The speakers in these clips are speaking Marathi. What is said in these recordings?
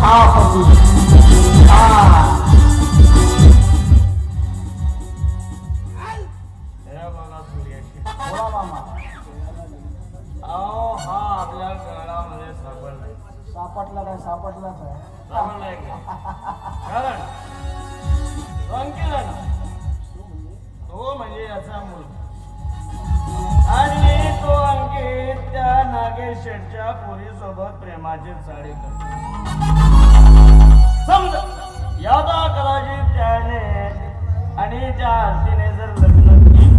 afatu सापटला काय सापटला काय कारण रंगीला तो म्हणजे याचा मुलगा आणि तो अंकित त्या नागेश्वरच्या शेठच्या पोरीसोबत प्रेमाची चाळी करतो समज यादा कदाचित त्याने आणि त्या आरतीने जर लग्न केलं.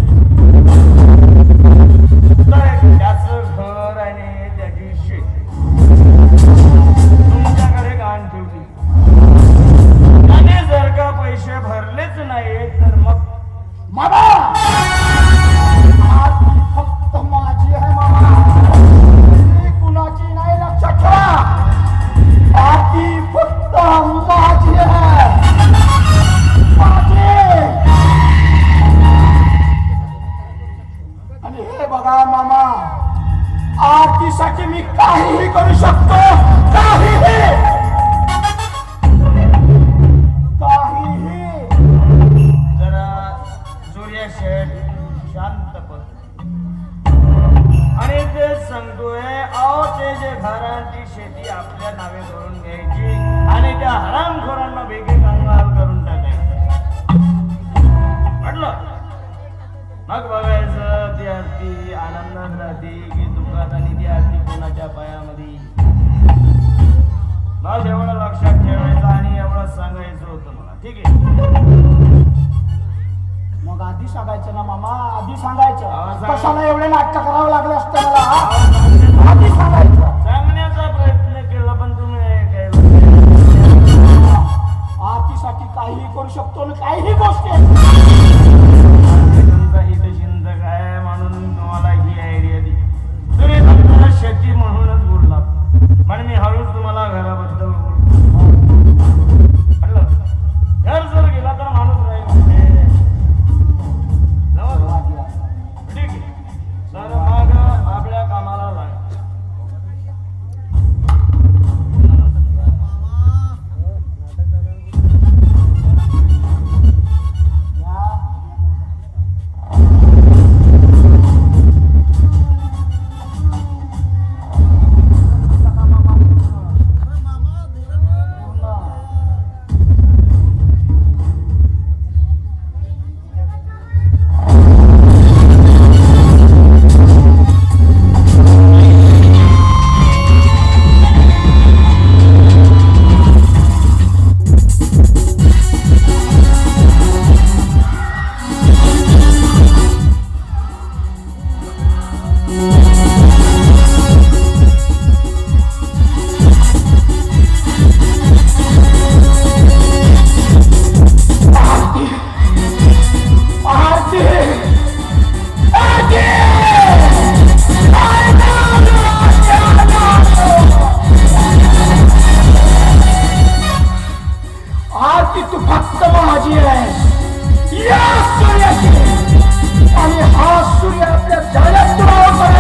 आरतीसाठी मी काहीही करू शकतो. काहीही. काहीही. जरा सूर्य शेठ शांत आणि ते सांगतोय अहो ते जे घरांची शेती आपल्या नावे करून घ्यायची आणि त्या हरामखोरांना बेगे कामगार करून टाकायचं. म्हटलं. मग बघा. ती आरती आनंदात राहते की दुःखात आणि ती आरती कोणाच्या पायामध्ये? बस एवढं लक्षात ठेवायचं आणि एवढं सांगायचं होतं मला. ठीक आहे? मग आधी सांगायचं ना मामा? आधी सांगायचं. सांग. कशाला एवढे नाटक करावं लागले असतं मला आरती तू फक्त माझी आहे. या सूर्याची. आणि हा सूर्य आपल्या जगात तुला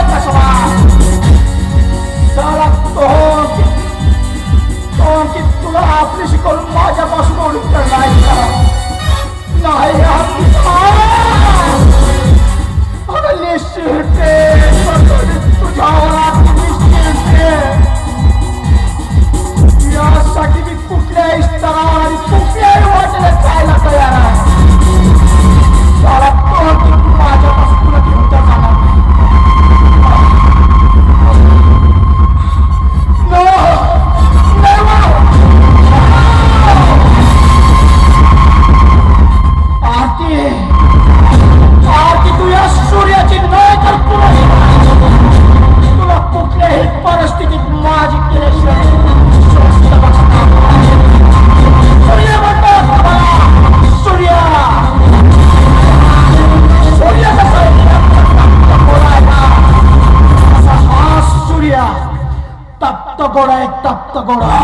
तप्त गोडा एक तप्त गोडा.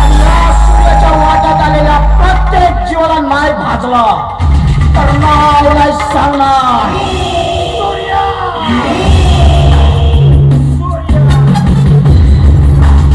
आणि या सूर्याच्या वाटात आलेल्या प्रत्येक जीवाला नाही भाजला. तर नाव नाही सांगणार.